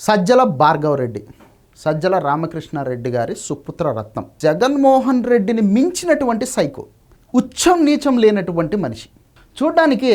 సజ్జల భార్గవ్ రెడ్డి సజ్జల రామకృష్ణారెడ్డి గారి సుపుత్ర రత్నం. జగన్మోహన్ రెడ్డిని మించినటువంటి సైకో ఉచ్చం నీచం లేనటువంటి మనిషి. చూడ్డానికి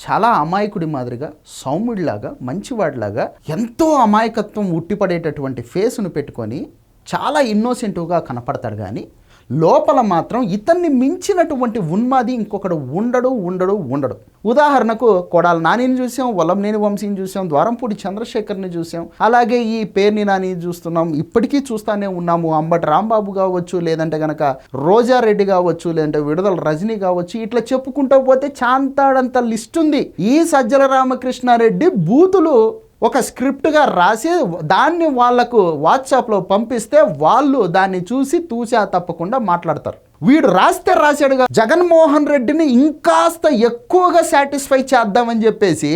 చాలా అమాయకుడి మాదిరిగా సౌమ్యుడిలాగా మంచివాడిలాగా ఎంతో అమాయకత్వం ఉట్టిపడేటటువంటి ఫేస్ను పెట్టుకొని చాలా ఇన్నోసెంటివ్గా కనపడతాడు కానీ లోపల మాత్రం ఇతన్ని మించినటువంటి ఉన్మాది ఇంకొకడు ఉండడు ఉండడు ఉండడు. ఉదాహరణకు కొడాల నానిని చూసాం వల్లంనేని వంశీని చూసాం ద్వారంపూడి చంద్రశేఖర్ని చూసాం. అలాగే ఈ పేర్ని నాని చూస్తున్నాం. ఇప్పటికీ చూస్తానే ఉన్నాము. అంబటి రాంబాబు కావచ్చు లేదంటే గనక రోజారెడ్డి కావచ్చు లేదంటే విడుదల రజనీ కావచ్చు. ఇట్లా చెప్పుకుంటూ పోతే చాంతాడంత లిస్ట్ ఉంది. ఈ సజ్జల రామకృష్ణారెడ్డి బూతులు ఒక స్క్రిప్ట్గా రాసి దాన్ని వాళ్ళకు వాట్సాప్లో పంపిస్తే వాళ్ళు దాన్ని చూసి తూచా తప్పకుండా మాట్లాడతారు. వీడు రాస్తే రాశాడుగా జగన్మోహన్ రెడ్డిని ఇంకాస్త ఎక్కువగా సాటిస్ఫై చేద్దామని చెప్పేసి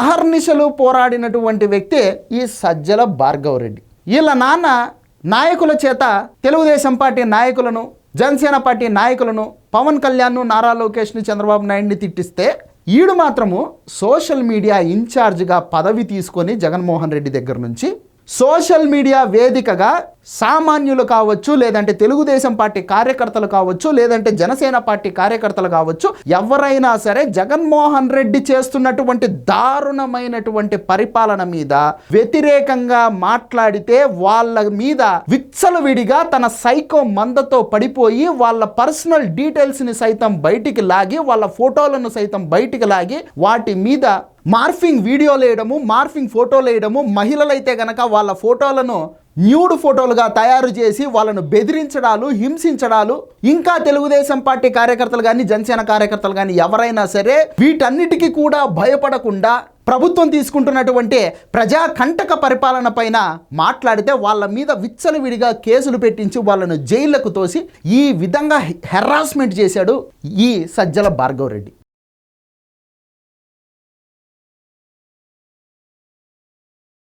అహర్నిశలు పోరాడినటువంటి వ్యక్తి ఈ సజ్జల భార్గవ రెడ్డి. వీళ్ళ నాన్న నాయకుల చేత తెలుగుదేశం పార్టీ నాయకులను జనసేన పార్టీ నాయకులను పవన్ కళ్యాణ్ను నారా లోకేష్ని చంద్రబాబు నాయుడిని తిట్టిస్తే ఈడు మాత్రము సోషల్ మీడియా ఇన్ఛార్జ్గా పదవి తీసుకొని జగన్మోహన్ రెడ్డి దగ్గర నుంచి సోషల్ మీడియా వేదికగా సామాన్యులు కావచ్చు లేదంటే తెలుగుదేశం పార్టీ కార్యకర్తలు కావచ్చు లేదంటే జనసేన పార్టీ కార్యకర్తలు కావచ్చు ఎవరైనా సరే జగన్మోహన్ రెడ్డి చేస్తున్నటువంటి దారుణమైనటువంటి పరిపాలన మీద వ్యతిరేకంగా మాట్లాడితే వాళ్ళ మీద విచ్చలవిడిగా తన సైకో మందతో పడిపోయి వాళ్ళ పర్సనల్ డీటెయిల్స్ని సైతం బయటికి లాగి వాళ్ళ ఫోటోలను సైతం బయటికి లాగి వాటి మీద మార్ఫింగ్ వీడియోలు వేయడము మార్ఫింగ్ ఫోటోలు వేయడము మహిళలైతే గనక వాళ్ళ ఫోటోలను న్యూడ్ ఫోటోలుగా తయారు చేసి వాళ్ళను బెదిరించడాలు హింసించడాలు ఇంకా తెలుగుదేశం పార్టీ కార్యకర్తలు కానీ జనసేన కార్యకర్తలు కానీ ఎవరైనా సరే వీటన్నిటికీ కూడా భయపడకుండా ప్రభుత్వం తీసుకుంటున్నటువంటి ప్రజా కంటక పరిపాలన పైన మాట్లాడితే వాళ్ళ మీద విచ్చలవిడిగా కేసులు పెట్టించి వాళ్ళను జైళ్ళకు తోసి ఈ విధంగా హెరాస్మెంట్ చేశాడు ఈ సజ్జల భార్గవ్ రెడ్డి.